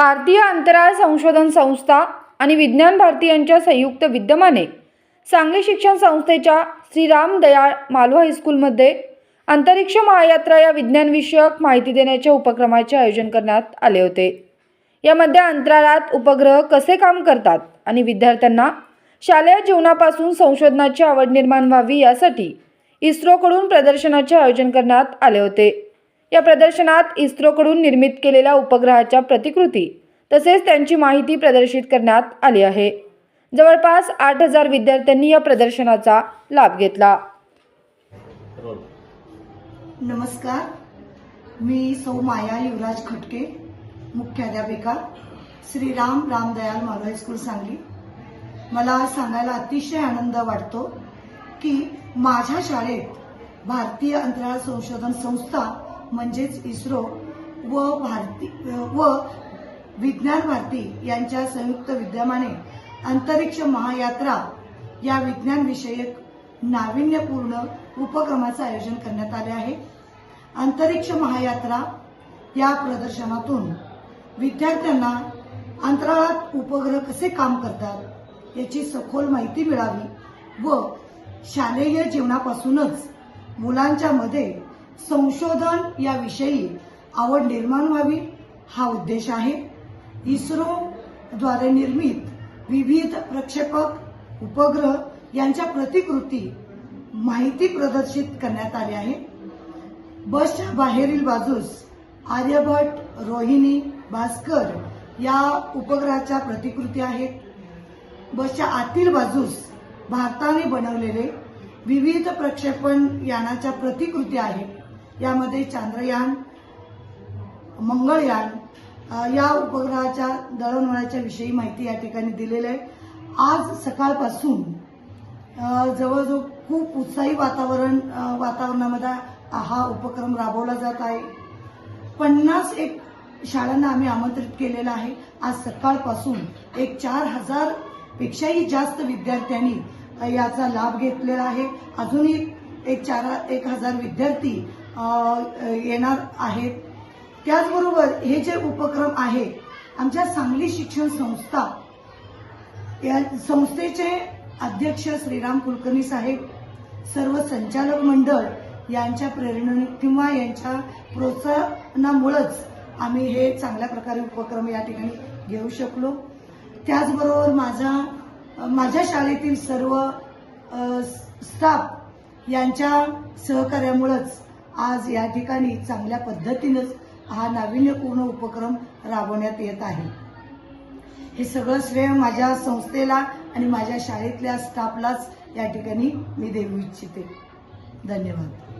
भारतीय अंतराळ संशोधन संस्था आणि विज्ञान भारती यांच्या संयुक्त विद्यमाने सांगली शिक्षण संस्थेच्या श्रीराम दयाळ मालवा हायस्कूलमध्ये अंतरिक्ष महायात्रा या विज्ञानविषयक माहिती देण्याच्या उपक्रमाचे आयोजन करण्यात आले होते. यामध्ये अंतराळात उपग्रह कसे काम करतात आणि विद्यार्थ्यांना शालेय जीवनापासून संशोधनाची आवड निर्माण व्हावी यासाठी इस्रोकडून प्रदर्शनाचे आयोजन करण्यात आले होते. या प्रदर्शनात इस्रोकडून निर्मित केलेल्या उपग्रहाच्या प्रतिकृती तसेच त्यांची माहिती प्रदर्शित करण्यात आली आहे. जवळपास आठ हजार विद्यार्थ्यांनी या प्रदर्शनाचा लाभ घेतला. नमस्कार. मी सौ माया युवराज खटके मुख्याध्यापिका श्रीराम रामदयाल मालवा हायस्कूल सांगली. मला सांगायला अतिशय आनंद वाटतो की माझ्या शाळेत भारतीय अंतराळ संशोधन संस्था म्हणजेच इस्रो व भारती व विज्ञान भारती यांच्या संयुक्त विद्यमाने अंतरिक्ष महायात्रा या विज्ञान विषयक नाविन्यपूर्ण उपक्रमाचं आयोजन करण्यात आले आहे. अंतरिक्ष महायात्रा या प्रदर्शनातून विद्यार्थ्यांना अंतराळात उपग्रह कसे काम करतात याची सखोल माहिती मिळावी व शालेय जीवनापासूनच मुलांच्या मध्ये संशोधन याविषयी आवड निर्माण व्हावी हा उद्देश आहे. इस्रोद्वारे निर्मित विविध प्रक्षेपक उपग्रह यांच्या प्रतिकृती माहिती प्रदर्शित करण्यात आली आहे. बसच्या बाहेरील बाजूस आर्यभट रोहिणी भास्कर या उपग्रहाच्या प्रतिकृती आहेत. बसच्या आतील बाजूस भारताने बनवलेले विविध प्रक्षेपण यानाच्या प्रतिकृती आहेत. यामध्ये चांद्रयान मंगळयान या उपग्रहाच्या दळणवळणाच्या विषयी माहिती या ठिकाणी दिलेली आहे. आज सकाळपासून जवळजवळ खूप उत्साही वातावरण वातावरणामध्ये हा उपक्रम राबवला जात आहे. पन्नास एक शाळांना आम्ही आमंत्रित केलेलं आहे. आज सकाळपासून एक चार हजार पेक्षाही जास्त विद्यार्थ्यांनी याचा लाभ घेतलेला आहे. अजूनही एक चार एक हजार विद्यार्थी येणार आहेत. त्याचबरोबर हे जे उपक्रम आहे आमच्या सांगली शिक्षण संस्था या संस्थेचे अध्यक्ष श्रीराम कुलकर्णी साहेब सर्व संचालक मंडळ यांच्या प्रेरणे किंवा यांच्या प्रोत्साहनामुळंच आम्ही हे चांगल्या प्रकारे उपक्रम या ठिकाणी घेऊ शकलो. त्याचबरोबर माझा माझ्या शाळेतील सर्व स्टाफ यांच्या सहकार्यामुळंच आज या ठिकाणी चांगल्या पद्धतीनंच हा नाविन्यपूर्ण उपक्रम राबवण्यात येत आहे. हे सगळं श्रेय माझ्या संस्थेला आणि माझ्या शाळेतल्या स्टाफलाच या ठिकाणी मी देऊ इच्छिते. धन्यवाद.